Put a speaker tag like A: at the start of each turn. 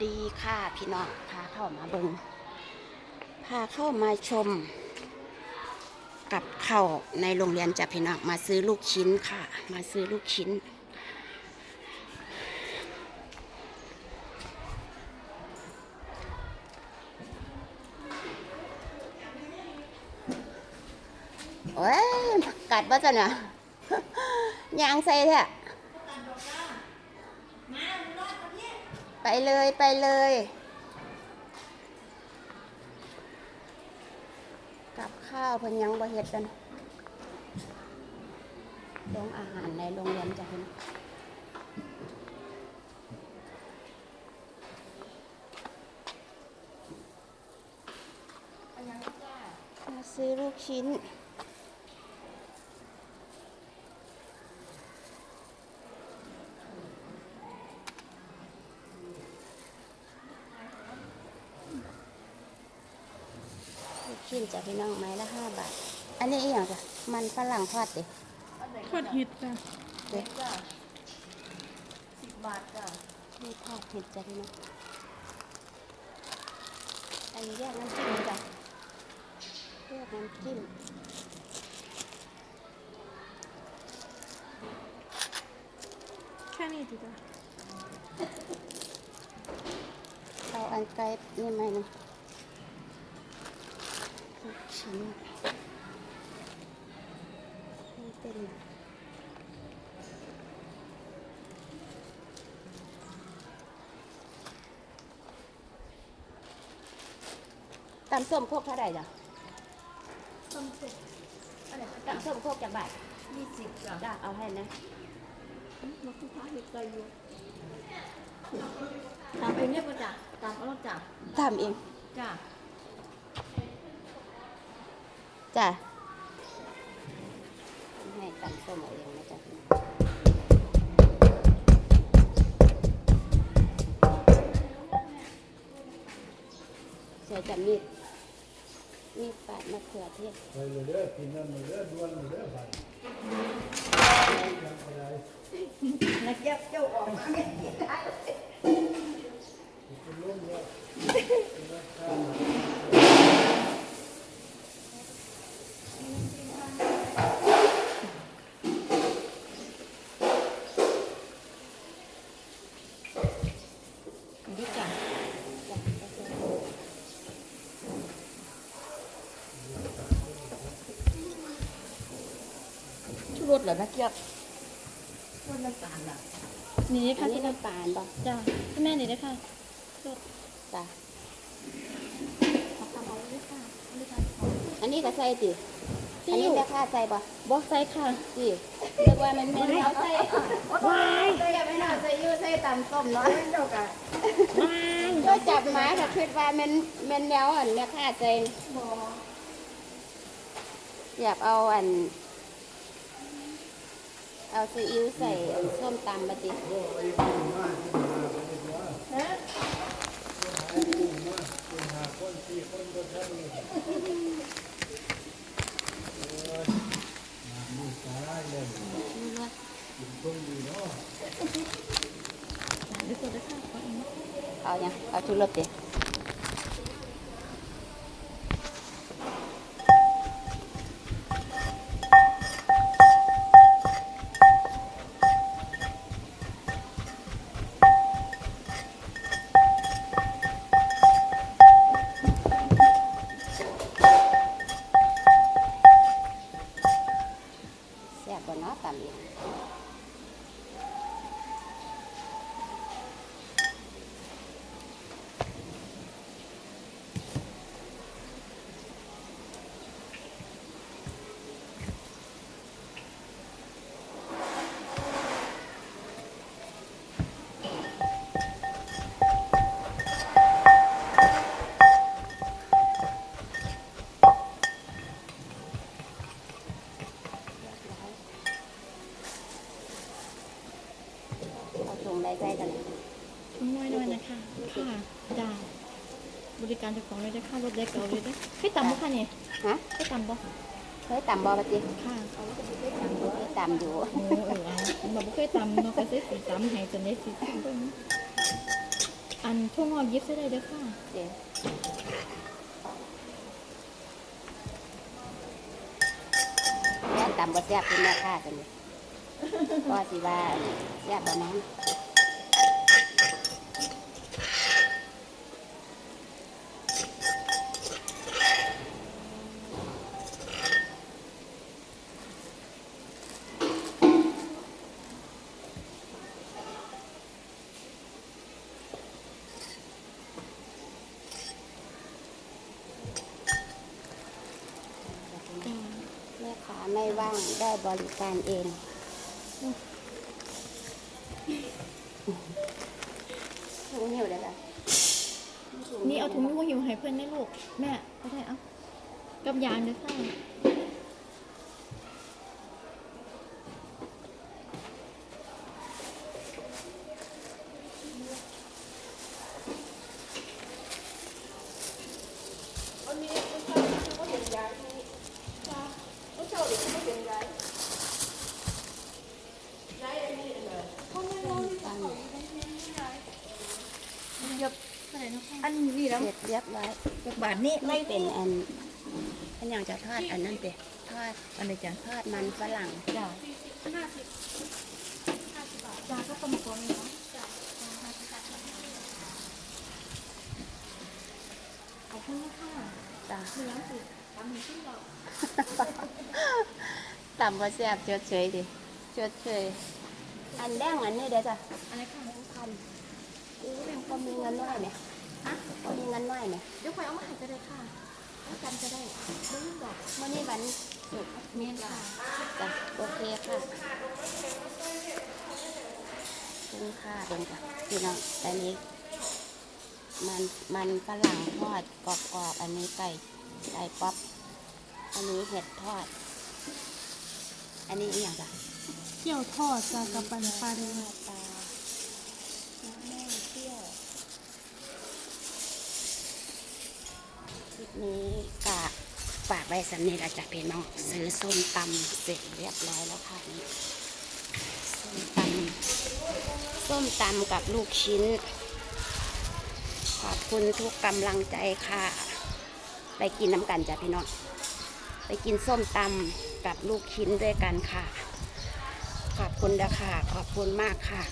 A: ดีค่ะพี่น้องพาเข้ามาเบิงพาเข้ามาชม กับเข้าในโรงเรียนจะพี่น้องมาซื้อลูกชิ้นค่ะ มาซื้อลูกชิ้น โอ้ยกัดบ่จ้ะเนี่ยยางใส่แท้ ไปเลยไปเลย กับข้าวเพิ่นยังบ่เฮ็ดกันโรงอาหารในโรงเรียนจ้ะเพิ่นมาซื้อลูกชิ้น ลู กชิ้นจ้ะพี่น้องไม้ละห้าบาท อันนี้อีหยังจ้ะมันฝรั่งทอดดิ
B: ทอดเห็ดจ้ะ
A: เด็ก
C: จ้ะสิบบาทจ้ะ
A: นี่ทอดเห็ดจ้ะพี่น้องอันนี้แยกน้ำจิ้มจ้ะแยกน้ำจิ้ม
B: แค่นี้ดีจ้ะ
A: เอาอันไกลนี่ไหมนะลูก ชิ้นนี่เป็นตำส้มโคกเท่าไหร่จ้ะ
C: ต้มสุกอะไร
A: ตำส้มโคกจากบาท
C: ยี่สิบจ้ะ
A: จ้ะเอาให้นะ
C: มาคุกค้าเห็ดไก่อยู่ตามเองเนี่ยป่ะจ้ะตามเอาแล้วจ้ะ
A: ทำเอง
C: จ้ะ
A: จ้ะให้ตำส้มเอาเองนะจ๊ะใส่จับมีดมีดปาดมะเขือเทศ
D: ไปเลยเด้อกินนั่นเลยเด้อด้วนเลยเด้อบัด
C: นักเย็บเจ้าออกมาไม่ได้
D: เป็นลมแล้ว
C: ดีจ้ะ
A: ชูรส เหรอนักเกียบ
C: คนละสามล่ะ
B: นี่
A: อั
B: ค่ะ
A: นนี้
B: ที่
A: น้ำตาลป่ะ
B: จ้ะให้แม่นี่ได้ค่ะสด
A: จ้ะ
B: ขอทำเอาเลยค่ะเอาเลยค่ะ
A: อันนี้ก็ใส่ติ
B: ซี
A: อันนี้
B: อิ๊ว
A: ราคาใส่ป่ะ
B: บอกใส่ค่ะ
A: สิเรียกว่ามันไม่ได้เอาใส่
B: ว้าย
A: ใส่ไม่น่าใส่ยูใส่ตำส้มเนาะ
C: เจ้ากัน
B: ว้าย
A: ก็จับมาก็คิดว่ามันมันแนวอันราคาใส่
C: บอ
A: อยากเอาอัน เอาซีอิ๊วใส่ส้มตำมาติ
C: ฮะ
D: เป็นหาคนสี่คนก็แท้เลยมีสาระเลยกินต้มดีเนาะ
B: เดียว ส ดเลยค่ะขออีกนิด
A: เอายังเอาชุดรสติแซ่บกว่าเนาะตำอีกเอาถุงได้ใจกันเลย
B: ชุ่มน้อยด้วยนะคะ ค่ะจ้าบริการเจ้าของเลยได้ค่ะรถได้เก่าเลยได้ให้ต่ำบ่ค่ะนี่
A: ฮะ
B: ให้ต่ำบ่
A: เคยตำบอปะติ
B: ค่ะ
A: เคยตำอยู่
B: โอ้เออเอาแบบบ่เคยต่ำเนาะก็ใส่สีต่ำให้จนได้สีต่ำเบิ่งอันทุ่งหอกยิบใส่ได้เด้อค่ะ
A: เดี๋ยวแล้วตำบ่แซ่บเป็นแม่ค้ากันเลยก็สิว่าแซ่บบ่นั้นแม่ค้า ไม่ว่างได้บริการเอง ถุงหิวเลยล่ะ
B: นี่เอาถุงมือหิวให้เพื่อนได้ลูก แม่ก็ได้เอากับยางเด้อค่ะ
C: อันนี้ แล้ว
A: เสร็จเรียบร้อย
C: จากบาทนี้
A: ไม่เป็นอันอันอย่างจะทอดอันนั้นเด็ทอด
C: อันไหนจ้ะ
A: ทอดมันฝรั่ง
C: จ้ะ
B: จาก็ประมาณนี้เนาะขอบคุณนะคะ
A: จ้ะ
B: เหลืองสิทำให้ขึ้นดอก
A: ต่ำกว่าแซ่บจดเฉยดิจดเฉยอันแดงอันนี้เด้อจ้ะ
B: อะไรค่ะ
A: พันอู้ยพอมีเงินน้อยไหม
B: ฮะ
A: พอมีเงินน้อยไหม
B: เดี๋ยวคอยเอามาให้ก็ได้ค่ะแล้วกันก็ได้ไม่ยุ่งดอก
A: เมื่อนี้วันศุกร์
B: เมียนค่ะ
A: จ้ะโอเคค่ะคุณค่ะเป็นจ้ะพี่น้องอันนี้มันมันฝรั่งทอดกรอบๆอันนี้ไก่ไก่ป๊อปอันนี้เห็ดทอด อันนี้อหย่างจ้ะ
B: เกี่ยวทอดจ้ากับปันปลาเดือ
A: ปลาน้ำแม่เที่ยว นี้ฝากฝากไว้สำนีละจ้ะพี่น้องซื้อส้มตำเสร็จเรียบร้อยแล้วค่ะนี่ส้มตำส้มตำกับลูกชิ้น ขอบคุณทุกกำลังใจค่ะ ไปกินน้ำกันจ้ะพี่น้องไปกินส้มตำกับลูกชิ้นด้วยกันค่ะ ขอบคุณนะค่ะ ขอบคุณมากค่ะ